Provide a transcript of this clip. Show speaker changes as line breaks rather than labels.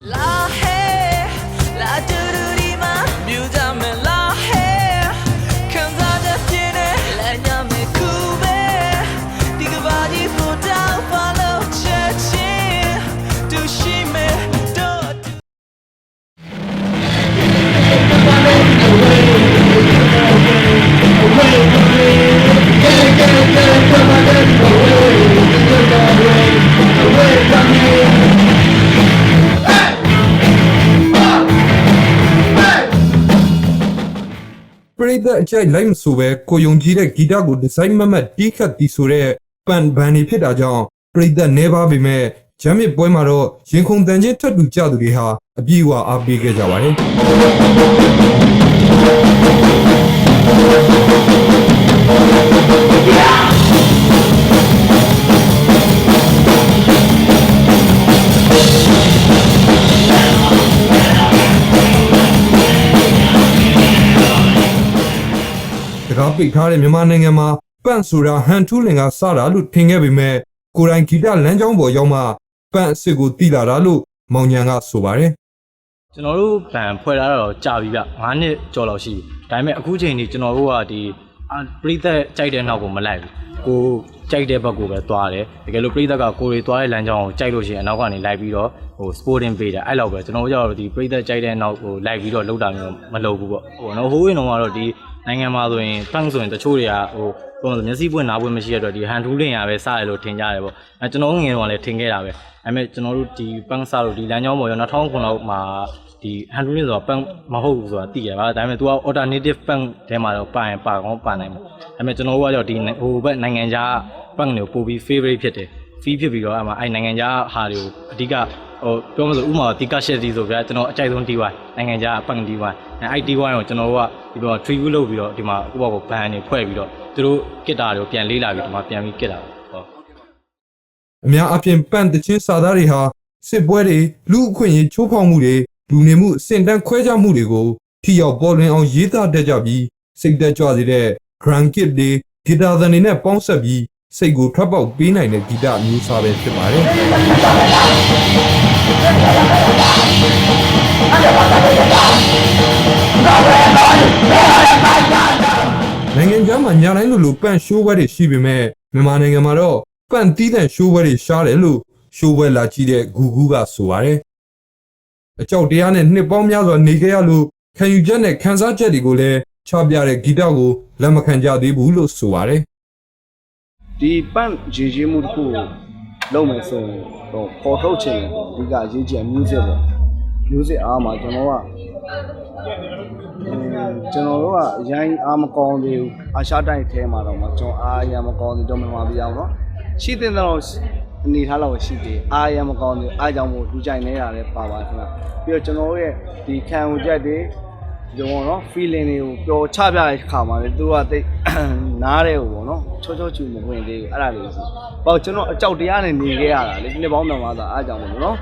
La
ပရိသတ်အကြိုက်လိုက်မဆိုပဲကိုယုံကြည်တဲ့ဂီတကိုဒီဇိုင်းမမတ်တီးခတ်တီးဆိုတဲ့ပန်ဘန်နေဖြစ်တာကြောင့်ပရိသတ်နေပါပေမဲ့ဂျမ်းမစ်ပွဲမှာတော့ရင်ခုန်တန်ချင်းထပ်တူကြသူတွေဟာအပြည့်အဝအားပေးခဲ့ကြပါတယ်တ ပိတ်ထားတဲ့မြန်မာနိုင်ငံမှာပန့်ဆိုတာဟန်ထူးလင်ကစတာလို့ထင်ခဲ့ပေမဲ့ကိုယ်တိုင်ဂီတလမ်းကြောင်းပေါ်ရောက်မှပန့်အစ်စ်ကိုတီးလာတာလို့မောင်ညာကဆိုပါတယ်
ကျွန်တော်တို့ဗန်ဖွဲ့လာတော့ကြာပြီဗျ9နှစ်ကျော်လောက်ရှိပြီဒါပေမဲ့အခုချိန်ကြီးကျွန်တော်တို့ကဒီအာပရိသတ်ကြိုက်တဲ့နောက်ကိုမလိုက်ဘူးကိုကြိုက်တဲ့ဘက်ကိုပဲသွားတယ်တကယ်လို့ပရိသတ်ကကိုတွေသွားတဲ့လမ်းကြောင်းကိုကြိုက်လို့ရှိရင်အနောက်ကနေလိုက်ပြီးတော့ဟို sporting ပေးတယ်အဲ့လောက်ပဲကျွန်တော်တို့ကျတော့ဒီပရိသတ်ကြိုက်တဲ့နောက်ကိုလိုက်ပြီးတော့လောက်တာမျိုးမလုပ်ဘူးပေါ့ဟိုနော်ဟိုးရင်တော့ကတော့ဒီ နိုင်ငံမှာဆိုရင်တန်းဆိုရင်တချို့တွေကဟိုပုံစံမျက်စိပွင့်နားပွင့်မရှိတဲ့အတွက်ဒီဟန်ထူးလင်ရပဲစရလို့ထင်ကြတယ်ပေါ့အဲကျွန်တော်ငယ်တော့လည်းထင်ခဲ့တာပဲဒါပေမဲ့ကျွန်တော်တို့ဒီပန်းစားလို့ဒီလမ်းကြောင်းပေါ်ရော2000ခုလောက်မှာဒီဟန်ဒရူဆိုတာပန်းမဟုတ်ဘူးဆိုတာသိရပါဒါပေမဲ့ तू က alternative ပန်းထဲမှာတော့ပါရင်ပါကောင်းပါနိုင်မှာဒါပေမဲ့ကျွန်တော်တို့ကကြောင့်ဒီဟိုဘက်နိုင်ငံခြားပန်းတွေကိုပို့ပြီး favorite ဖြစ်တယ် fee ဖြစ်ပြီးတော့အဲ့မှာအဲ့နိုင်ငံခြားဟာတွေကိုအဓိက ဟိုပြောမလို့ဥမာတီကာရှက်တီဆိုဗျာကျွန်တော်အကြိုက်ဆုံး DY နိုင်ငံခြားပန်း DY အဲ့ IT1 ကိုကျွန်တော်တို့ကဒီပေါ် tree view လုပ်ပြီးတော့ဒီမှာဥပမာကို band တွေဖွဲ့ပြီးတော့သူတို့ကစ်တာတွေကိုပြန်လေးလာပြီးဒီမှာပြန်ပြီးကစ်တာဟုတ်
အများအပြားပန့်တချင်းစာသားတွေဟာစစ်ပွဲတွေလူအခွင့်အရေးချိုးဖောက်မှုတွေလူနေမှုအဆင့်တန်းခွဲခြားမှုတွေကိုထိရောက်ပေါ်လွင်အောင်ရေးသားတတ်ကြပြီးစိတ်သက်ကြွစေတဲ့ grand kit တွေဂီတာသံတွေနဲ့ပေါင်းဆက်ပြီး စိတ်ကိုထွက်ပေါက်ပေးနိုင်တဲ့ဂီတအမျိုးအစားပဲဖြစ်ပါတယ်နိုင်ငံခြားမှာညာတိုင်းလိုလိုပန့်ရှိုးပွဲတွေရှိပေမဲ့မြန်မာနိုင်ငံမှာတော့ပန့်တီးတဲ့ရှိုးပွဲတွေရှားတယ်လို့ရှိုးပွဲလာကြည့်တဲ့ဂူဂူကဆိုပါတယ်။အကြောက်တရားနဲ့နှစ်ပေါင်းများစွာနေခဲ့ရလို့ခံယူချက်နဲ့ခံစားချက်တွေကိုလည်းချပြတဲ့ဂီတကိုလက်မခံကြသေးဘူးလို့ဆိုပါတယ်
ဒီပန့်ရည်ရည်မှုတစ်ခုကိုလုပ်မယ်ဆိုရင်ဟိုပေါ်ထုတ်ချင်တယ်ပေါ့အဓိကအရေးကြီး music ပေါ့ music အားမှာကျွန်တော်ကကျွန်တော်တို့ကအရင်အားမကောင်းသေးဘူးအာရှတိုင်းထဲမှာတော့မကျွန်တော်အားရမကောင်းသေးတော့မြန်မာပြည်အောင်เนาะရှိတဲ့တော့အနေထားလောက်ရှိသေးအားရမကောင်းသေးအားကြောင့်မို့လူကြိုက်နေတာလည်းပါပါခင်ဗျပြီးတော့ကျွန်တော်တို့ရဲ့ဒီခံယူချက်တွေဒီတော့เนาะ feeling တွေကိုပျော်ချပြတဲ့ခါမှာလေသူကတိတ် နားတယ်ပေါ့နော် ะ ချောချောချူမဝင်သေးဘူးအဲ့ဒါလေးဆိုပေါ့ကျွန်တော်အကြောက်တရားနဲ့နေခဲ့ရတာလေဒီနေ့ပေါင်းမြန်မာသားအားကြောင့်မလို့နော်